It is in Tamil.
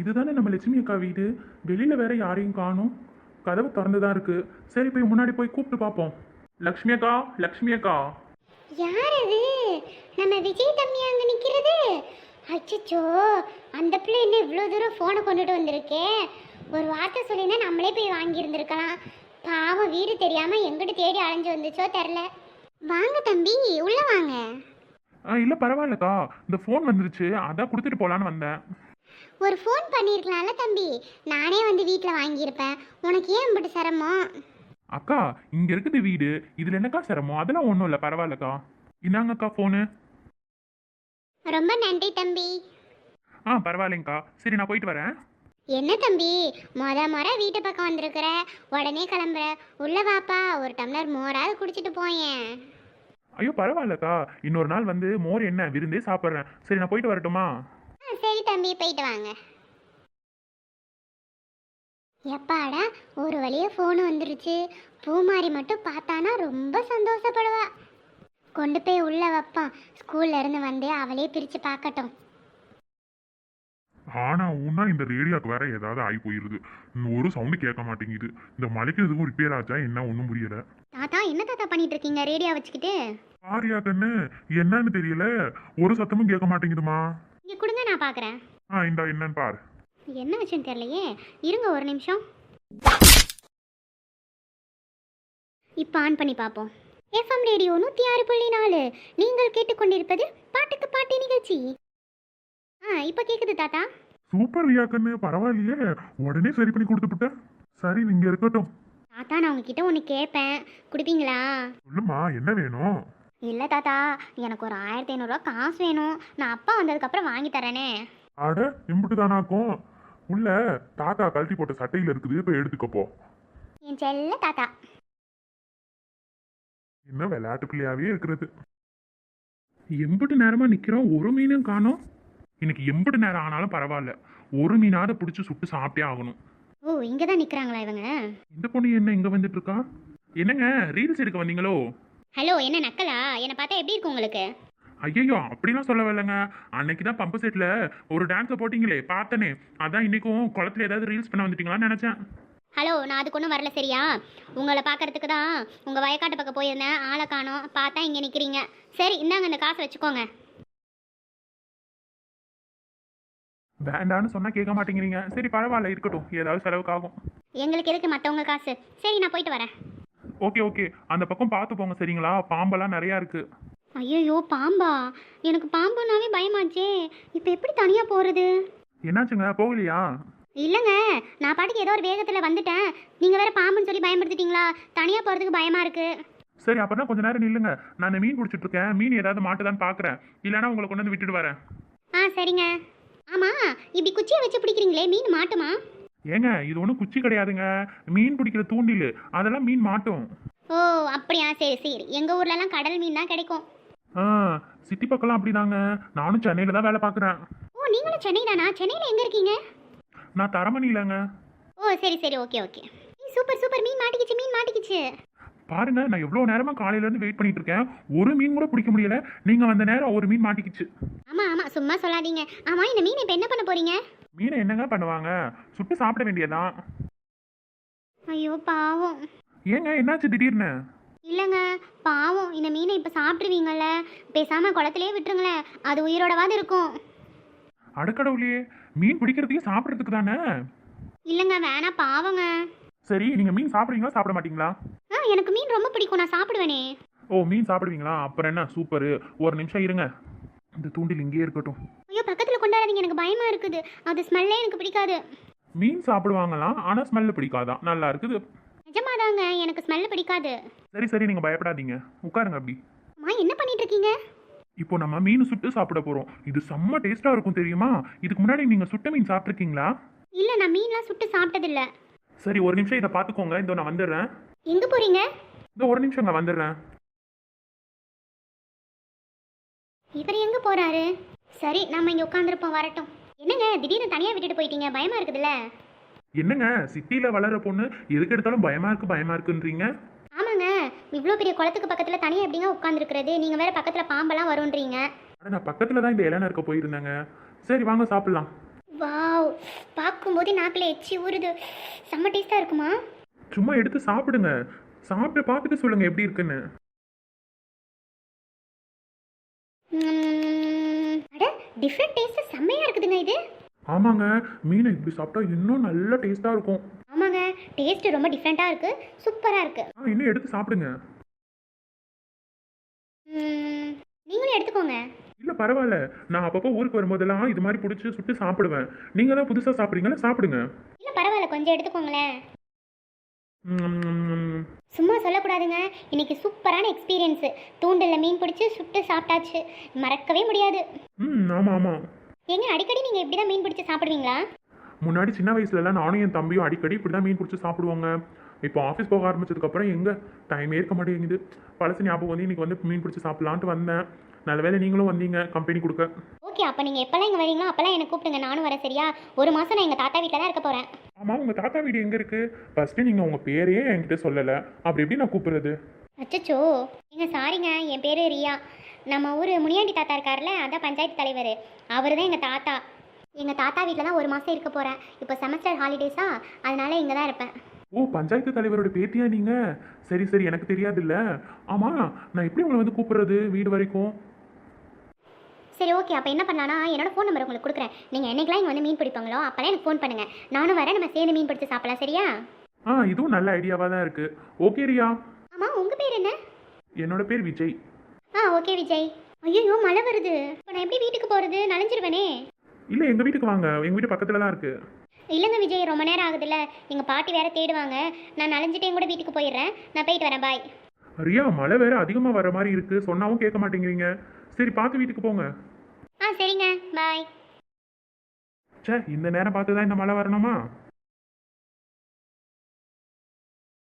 இதுதானே நம்ம லட்சுமி அக்கா வீடு? வெளியில வேற யாரையும் காணோம். கதவு திறந்து தான் இருக்கு. சரி போய் முன்னாடி போய் கூப்பிட்டு பார்ப்போம். லக்ஷ்மி அக்கா லக்ஷ்மி அக்கா. யார் அது? நம்ம விஜய் தம்பி அங்க நிக்கிறது? அச்சச்சோ அந்த பிள்ளை என்ன இவ்வளோ தூரம் ஃபோனை கொண்டுட்டு வந்திருக்கே? ஒரு வார்த்தை சொல்லினா நம்மளே போய் வாங்கியிருந்திருக்கலாம். பாவம் வீடு தெரியாம எங்கிட்டு தேடி அலைஞ்சு வந்துச்சோ தெரில வாங்க தம்பி உள்ள வாங்க. ஆ இல்லை பரவாயில்லக்கா. இந்த ஃபோன் வந்துருச்சு. அதான் கொடுத்துட்டு போலான்னு வந்தேன். ஒரு ஃபோன் பண்ணியிருக்கலாம்ல தம்பி. நானே வந்து வீட்டில் வாங்கியிருப்பேன். உனக்கு ஏன் இப்படி சிரமம்? அக்கா இங்க இருக்குது வீடு. இதுல என்னக்கா சிரமம்? அதெல்லாம் ஒன்றும் இல்லை பரவாயில்லக்கா. இந்தாங்கக்கா ஃபோனு ரொம்ப நன்றி தம்பி. ஆ பரவாயில்லைங்கக்கா. சரி நான் போயிட்டு வரேன். என்ன தம்பி? மொத முறை வீட்டு பக்கம் வந்திருக்கிற. உடனே கிளம்புற. உள்ள வாப்பா ஒரு டம்ளர் மோராவது குடிச்சிட்டு போயேன். ஐயோ பரவாயில்லக்கா. இன்னொரு நாள் வந்து மோர் என்ன விருந்தே சாப்பிட்றேன். சரி நான் போயிட்டு வரட்டுமா? சரி தம்பி போயிட்டு வாங்க. எப்பாடா ஒரு வழியா ஃபோன் வந்துருச்சு. பூமாரி மட்டும் பார்த்தானா ரொம்ப சந்தோஷப்படுவா. கொண்டு போய் உள்ள வைப்பான். ஸ்கூல்ல இருந்து வந்து அவளே பிரிச்சு பார்க்கட்டும். ஆனா ஊனா இந்த ரேடியோக்கு வேற ஏதாவது ஆகி போயிருது. ஒரு சவுண்டு கேட்க மாட்டேங்குது. இந்த மலைக்கு எதுவும் ரிப்பேர் ஆச்சா என்ன ஒன்றும் புரியல. தாத்தா என்ன தாத்தா பண்ணிட்டு இருக்கீங்க ரேடியோ வச்சுக்கிட்டு? பாரியா கண்ணு என்னன்னு தெரியல. ஒரு சத்தமும் கேட்க மாட்டேங்குதுமா? இங்க கொடுங்க நான் பார்க்கறேன் ஆ இந்தா என்னன்னு பாரு. என்ன விஷயம் தெரியலையே? இருங்க ஒரு நிமிஷம். இப்போ ஆன் பண்ணி பார்ப்போம் எஃப்எம் ரேடியோ நூற்றி ஆறு புள்ளி நாலு. நீங்கள் கேட்டுக்கொண்டிருப்பது பாட்டுக்கு பாட்டு நிகழ்ச்சி. ஆ இப்போ கேட்குது தாத்தா? சூப்பர் ரியா கண்ணு பரவாயில்லையே. உடனே சரி பண்ணி கொடுத்துப்புட்ட சரி நீங்க இருக்கட்டும். தாத்தா நான் உங்ககிட்ட ஒன்று கேட்பேன் கொடுப்பீங்களா? சொல்லுமா என்ன வேணும்? இல்லை தாத்தா எனக்கு ஒரு ஆயிரத்தி ஐநூறுரூவா காசு வேணும். நான் அப்பா வந்ததுக்கப்புறம் வாங்கி தரேனே. அட இம்புட்டு தானாக்கும் உள்ள தாத்தா கழட்டி போட்ட சட்டையில இருக்குது இப்ப எடுத்துக்கப்போ என் செல்ல தாத்தா. என்ன விளையாட்டு பிள்ளையாவே இருக்கிறது. எம்பிட்டு நேரமா நிக்கிறோம் ஒரு மீனும் காணோம். இன்னைக்கு எம்பிட்டு நேரம் ஆனாலும் பரவாயில்ல. ஒரு மீனாவது பிடிச்சி சுட்டு சாப்பிட்டே ஆகணும். ஓ இங்கே தான் நிற்கிறாங்களா இவங்க? இந்த பொண்ணு என்ன இங்க வந்துட்டு இருக்கா? என்னங்க ரீல்ஸ் எடுக்க வந்தீங்களோ? ஹலோ என்ன நக்கலா? என்னை பார்த்தா எப்படி இருக்கு உங்களுக்கு? ஐயோ அப்படிலாம் சொல்ல வரலங்க அன்னைக்கு தான் பம்பு செட்ல ஒரு டான்ஸை போட்டிங்களே பார்த்தனே. அதான் இன்னைக்கும் குளத்துல ஏதாவது ரீல்ஸ் பண்ண வந்துட்டீங்களான்னு நினைச்சேன். ஹலோ நான் அதுக்கு ஒன்றும் வரல சரியா? உங்களை பார்க்கறதுக்கு தான் உங்கள் வயக்காட்டு பக்கம் போயிருந்தேன். ஆளை காணோம். பார்த்தா இங்கே நிற்கிறீங்க சரி இந்தாங்க இந்த காசை வச்சுக்கோங்க. வேண்டான்னு சொன்னா கேட்க மாட்டேங்கிறீங்க. சரி பரவாயில்ல இருக்கட்டும். ஏதாவது செலவுக்கு ஆகும் எங்களுக்கு எதுக்கு மற்றவங்க காசு? சரி நான் போயிட்டு வரேன். Okay okay. அந்த பக்கம் பார்த்து போங்க சரிங்களா? பாம்பெல்லாம் நிறையா இருக்கு. ஐயோ பாம்பா. எனக்கு பாம்புனாவே பயமாச்சே. இப்போ எப்படி தனியாக போகிறது என்னாச்சுங்க? போகலையா? இல்லைங்க. நான் பாட்டுக்கு ஏதோ ஒரு வேகத்தில் வந்துட்டேன். நீங்கள் வேற பாம்புன்னு சொல்லி பயன்படுத்திட்டீங்களா தனியாக போகிறதுக்கு பயமாக இருக்குது சரி அப்பதான் கொஞ்ச நேரம் நில்லுங்க. நான் இந்த மீன் பிடிச்சிட்டு இருக்கேன். மீன் ஏதாவது மாட்டுதான்னு பார்க்கறேன் இல்லைன்னா உங்களை கொண்டு வந்து விட்டுட்டு வரேன். ஆ சரிங்க. ஆமாம் இப்படி குச்சியை வச்சு பிடிக்கிறீங்களே மீன் மாட்டுமா? ஏங்க இது ஒன்றும் குச்சி கிடையாதுங்க. மீன் பிடிக்கிற தூண்டில். அதெல்லாம் மீன் மாட்டும். ஓ அப்படியா? சரி சரி. எங்கள் ஊர்லலாம் கடல் மீன் தான் கிடைக்கும். ஆ சிட்டி பக்கம்லாம் அப்படிதாங்க. நானும் சென்னையில் தான் வேலை பார்க்குறேன். ஓ நீங்களும் சென்னை தானா சென்னையில் எங்கே இருக்கீங்க? நான் தரமணியிலங்க. ஓ சரி சரி. Okay okay. Super super. மீன் மாட்டிக்கிச்சு மீன் மாட்டிக்கிச்சு. பாருங்க நான் எவ்வளோ நேரமா காலையில இருந்து வெயிட் பண்ணிட்டு இருக்கேன் ஒரு மீன் கூட பிடிக்க முடியல. நீங்க வந்த நேரம் ஒரு மீன் மாட்டிக்கிச்சு. ஆமாம் ஆமாம் சும்மா சொல்லாதீங்க. ஆமாம் இந்த மீன் இப்போ என்ன பண்ண போறீங்க? மீனை என்னங்க பண்ணுவாங்க? சுட்டு சாப்பிட வேண்டியதான் ஐயோ பாவம். ஏங்க என்னாச்சு திடீர்னு? இல்லைங்க பாவம். இந்த மீனை இப்போ சாப்பிட்ருவீங்கல்ல பேசாமல் குளத்திலே விட்டுருங்களேன் அது உயிரோடவாது இருக்கும். அடக்கடவுளையே மீன் பிடிக்கிறதையும் சாப்பிட்றதுக்கு தானே? இல்லைங்க வேணாம் பாவங்க. சரி நீங்க மீன் சாப்பிடுவீங்களா சாப்பிட மாட்டீங்களா? ஆ எனக்கு மீன் ரொம்ப பிடிக்கும் நான் சாப்பிடுவேனே. ஓ மீன் சாப்பிடுவீங்களா? அப்புறம் என்ன? சூப்பரு. ஒரு நிமிஷம் இருங்க. இந்த தூண்டில் இங்கேயே இருக்கட்டும். ஐயோ கொண்டாடாதீங்க எனக்கு பயமாக இருக்குது. அது ஸ்மெல்லே எனக்கு பிடிக்காது. மீன் சாப்பிடுவாங்களாம் ஆனா ஸ்மெல்லு பிடிக்காதான் நல்லா இருக்குது. நிஜமாதாங்க எனக்கு ஸ்மெல்லு பிடிக்காது. சரி சரி நீங்க பயப்படாதீங்க. உட்காருங்க அப்படி. அம்மா என்ன பண்ணிட்டு இருக்கீங்க இப்போ நம்ம மீன் சுட்டு சாப்பிட போறோம். இது செம்ம டேஸ்டா இருக்கும் தெரியுமா? இதுக்கு முன்னாடி நீங்க சுட்ட மீன் சாப்பிட்ருக்கீங்களா இல்லை நான் மீன்லாம் சுட்டு சாப்பிட்டதில்ல. சரி ஒரு நிமிஷம் இதை பார்த்துக்கோங்க. இதோ நான் வந்துடுறேன். எங்கே போகிறீங்க இந்த ஒரு நிமிஷம் நான் வந்துடுறேன். இவர் எங்கே போகிறாரு சரி நம்ம இங்கே உட்காந்துருப்போம் வரட்டும். என்னங்க திடீர்னு தனியாக விட்டுட்டு போயிட்டீங்க பயமாக இருக்குதுல்ல? என்னங்க சிட்டியில வளர பொண்ணு எதுக்கு எடுத்தாலும் பயமா இருக்கு பயமா இருக்குன்றீங்க? ஆமாங்க இவ்வளோ பெரிய குளத்துக்கு பக்கத்தில் தனியாக எப்படிங்க உட்காந்துருக்கிறது நீங்கள் வேற பக்கத்தில் பாம்பெல்லாம் வரும்ன்றீங்க ஆனா நான் பக்கத்துல தான் இந்த இளநா இருக்க போயிருந்தேங்க. சரி வாங்க சாப்பிடலாம். வாவ் பார்க்கும்போது நாக்கில் எச்சி ஊறுது. செம்ம டேஸ்ட்டாக இருக்குமா? சும்மா எடுத்து சாப்பிடுங்க. சாப்பிட்டு பார்த்துட்டு சொல்லுங்க எப்படி இருக்குன்னு. டிஃப்ரெண்ட் டேஸ்ட்டு செம்மையாக இருக்குதுங்க இது. ஆமாங்க மீனை இப்படி சாப்பிட்டா இன்னும் நல்ல டேஸ்டா இருக்கும். ஆமாங்க டேஸ்ட் ரொம்ப டிஃப்ரெண்ட்டாக இருக்குது சூப்பராக இருக்குது ஆ இன்னும் எடுத்து சாப்பிடுங்க. நீங்களும் எடுத்துக்கோங்க. இல்ல பரவாயில்ல. நான் அப்பப்போ ஊருக்கு வரும்போதெல்லாம் இது மாதிரி பிடிச்சி சுட்டு சாப்பிடுவேன். நீங்க தான் புதுசா சாப்பிட்றீங்களா? சாப்பிடுங்க. இல்லை பரவாயில்ல கொஞ்சம் எடுத்துக்கோங்களேன். சும்மா சொல்லக்கூடாதுங்க. இன்னைக்கு சூப்பரான எக்ஸ்பீரியன்ஸு தூண்டில் மீன் பிடிச்சி சுட்டு சாப்பிட்டாச்சு. மறக்கவே முடியாது. ம் ஆமா ஆமா. ஏங்க அடிக்கடி நீங்கள் இப்படி தான் மீன் பிடிச்சி சாப்பிடுவீங்களா? முன்னாடி சின்ன வயசுலலாம் நானும் என் தம்பியும் அடிக்கடி இப்படி தான் மீன் பிடிச்சி சாப்பிடுவாங்க. இப்போ ஆஃபீஸ் போக ஆரம்பிச்சதுக்கப்புறம் எங்கே? டைமே இருக்க மாட்டேங்குது. பழசு ஞாபகம் வந்து இன்னைக்கு வந்து மீன் பிடிச்சி சாப்பிட்லான்ட்டு வந்தேன். நல்ல வேளை நீங்களும் வந்தீங்க கம்பெனி கொடுக்க. ஓகே அப்போ நீங்கள் எப்போல்லாம் இங்கே வரீங்களோ அப்போல்லாம் எனக்கு கூப்பிடுங்க நானும் வரேன் சரியா? ஒரு மாதம் நான் எங்கள் தாத்தா வீட்டில் தான் இருக்க போகிறேன் ஆமாம் உங்கள் தாத்தா வீடு எங்கே இருக்குது ஃபஸ்ட்டு நீங்கள் உங்கள் பேரையே என்கிட்ட சொல்லலை. அப்படி எப்படி நான் கூப்பிடுறது? அச்சச்சோ ஏங்க சாரிங்க என் பேர் ரியா. நம்ம ஊர் முனியாண்டி தாத்தா இருக்கார்ல அதான் பஞ்சாயத்து தலைவர். அவர் தான் எங்கள் தாத்தா. எங்கள் தாத்தா வீட்டில் தான் ஒரு மாதம் இருக்க போகிறேன் இப்போ செமஸ்டர் ஹாலிடேஸா அதனால இங்கே தான் இருப்பேன். ஓ பஞ்சாயத்து தலைவரோட பேத்தியா நீங்கள் சரி சரி எனக்கு தெரியாதுல்ல. ஆமாம் நான் எப்படி உங்களை வந்து கூப்பிடுறது வீடு வரைக்கும்? சரி ஓகே அப்போ என்ன பண்ணலான்னா என்னோட ஃபோன் நம்பர் உங்களுக்கு கொடுக்குறேன். நீங்கள் என்னைக்கெல்லாம் இங்கே வந்து மீன் பிடிப்பாங்களோ அப்போல்லாம் எனக்கு ஃபோன் பண்ணுங்கள் நானும் வரேன். நம்ம சேர்ந்து மீன் பிடிச்சி சாப்பிடலாம். சரியா? ஆ இதுவும் நல்ல ஐடியாவாக தான் இருக்குது ஓகே ரியா? ஆமாம் உங்கள் பேர் என்ன? என்னோட பேர் விஜய். ஆ ஓகே விஜய். ஐயோ மழை வருது. இப்போ நான் எப்படி வீட்டுக்கு போகிறது நனைஞ்சிருவேனே. இல்லை எங்கள் வீட்டுக்கு வாங்க. எங்கள் வீட்டு பக்கத்தில் தான் இருக்குது இல்லைங்க விஜய் ரொம்ப நேரம் ஆகுதுல்ல. எங்கள் பாட்டி வேற தேடுவாங்க. நான் நனைஞ்சிட்டே கூட வீட்டுக்கு போயிடுறேன். நான் போயிட்டு வரேன். பாய் ரியா மழை வேற அதிகமாக வர மாதிரி இருக்குது சொன்னாவும் கேட்க மாட்டேங்கிறீங்க. சரி பார்த்து வீட்டுக்கு போங்க. ஆ சரிங்க. பாய். ச்சே இந்த நேரம் பார்த்து தான் இந்த மழை வரணுமா?